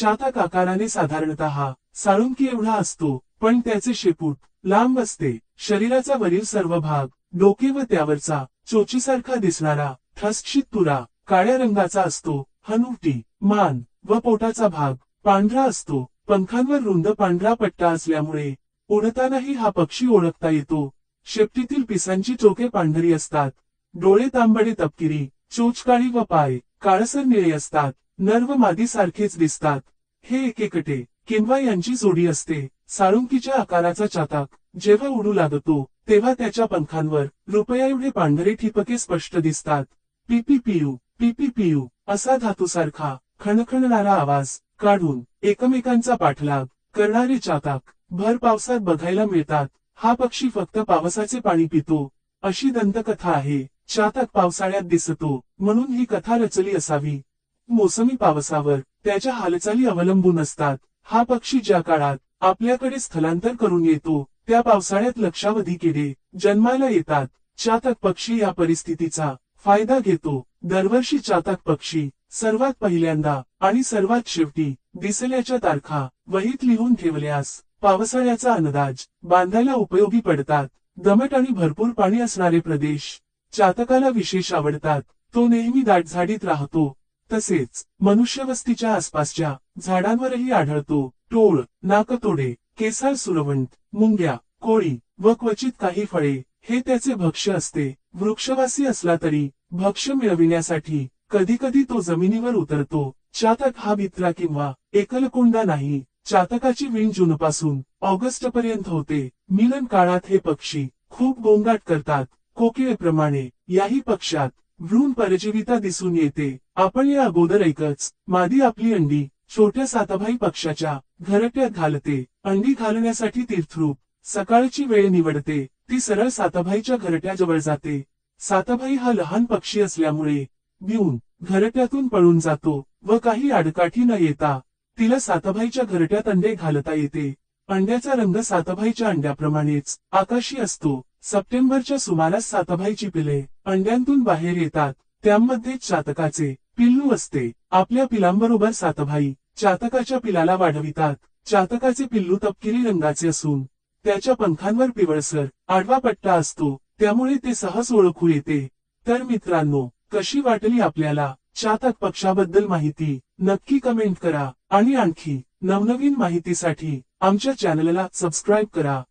चातक आकाराने साधारणतः साळुंकी एवढा असतो पण त्याचे शेपूट लांब असते. शरीराचा वरील सर्व भाग डोके व त्यावरचा चोचीसारखा दिसणारा ठसक्षित तुरा काळ्या रंगाचा असतो हनुटी मान व पोटाचा भाग पांढरा असतो. पंखांवर रुंद पांढरा पट्टा असल्यामुळे उडतानाही हा पक्षी ओळखता येतो. शेपटीतील पिसांची टोके पांढरी असतात. डोळे तांबडे तपकिरी चोच काळी व पाय काळसर निळे असतात. नर्व मादीसारखेच दिसतात. हे एकेकटे किंवा यांची जोडी असते. साळुंकीच्या आकाराचा चाताक जेव्हा उडू लागतो तेव्हा त्याच्या पंखांवर रुपया एवढे पांढरे ठिपके स्पष्ट दिसतात. पीपीपीयू पीपीपीयू असा धातूसारखा खणखणणारा आवाज काढून एकमेकांचा पाठलाग करणारे चाताक भर पावसात बघायला मिळतात. हा पक्षी फक्त पावसाचे पाणी पितो. अशी दंतकथा आहे. चातक पावसाळ्यात दिसतो म्हणून ही कथा रचली असावी. मोसमी पावसावर त्याच्या हालचाली अवलंबून असतात. हा पक्षी ज्या काळात आपल्याकडे स्थलांतर करून येतो त्या पावसाळ्यात लक्षावधी किडे जन्माला येतात. चातक पक्षी या परिस्थितीचा फायदा घेतो. दरवर्षी चातक पक्षी सर्वात पहिल्यांदा आणि सर्वात शेवटी दिसल्याच्या तारखा वहीत लिहून ठेवल्यास पावसाळ्याचा अंदाज बांधायला उपयोगी पडतात. दमट आणि भरपूर पाणी असणारे प्रदेश चातकाला विशेष आवडतात. तो नेहमी दाटझाडीत राहतो. तसेच मनुष्यवस्तीच्या आसपासच्या झाडांवरही आढळतो टोळ नाकतोडे केसाळ सुरवंट मुंग्या कोळी व क्वचित काही फळे. हे त्याचे भक्ष्य असते. वृक्षवासी असला तरी भक्ष्य मिळविण्यासाठी कधीकधी तो जमिनीवर उतरतो. चातक हा भित्रा किंवा एकलकोंडा नाही. चातकाची विण जूनपासून ऑगस्ट पर्यंत होते. मिलन काळात हे पक्षी खूप गोंगाट करतात. कोकिळेप्रमाणे याही पक्षात भ्रूण परजीविता दिसून येते. आपण या अगोदर ऐकच मादी आपली अंडी छोट्या सातभाई पक्षाच्या घरट्यात घालते. अंडी घालण्यासाठी तीर्थरूप सकाळची वेळ निवडते. ती सरळ सातभाईच्या घरट्याजवळ जाते. सातभाई हा लहान पक्षी असल्यामुळे भिऊन घरट्यातून पळून जातो व काही आडकाठी न येता तिला सातभाईच्या घरट्यात अंडे घालता येते. अंड्याचा रंग सातभाईच्या अंड्याप्रमाणेच आकाशी असतो. सप्टेंबरच्या सुमारास साताभाईची पिले अंड्यांतून बाहेर येतात त्यामध्ये चातकाचे पिल्लू असते. आपल्या पिलांबरोबर सातभाई चातकाच्या पिलाला वाढवितात. चातकाचे पिल्लू तपकिरी रंगाचे असून त्याच्या पंखांवर पिवळसर आडवा पट्टा असतो. त्यामुळे ते सहज ओळखू येते. तर मित्रांनो कशी वाटली आपल्याला चातक पक्षाबद्दल माहिती? नक्की कमेंट करा. आणि आणखी नवनवीन माहितीसाठी आमच्या चॅनलला सबस्क्राईब करा.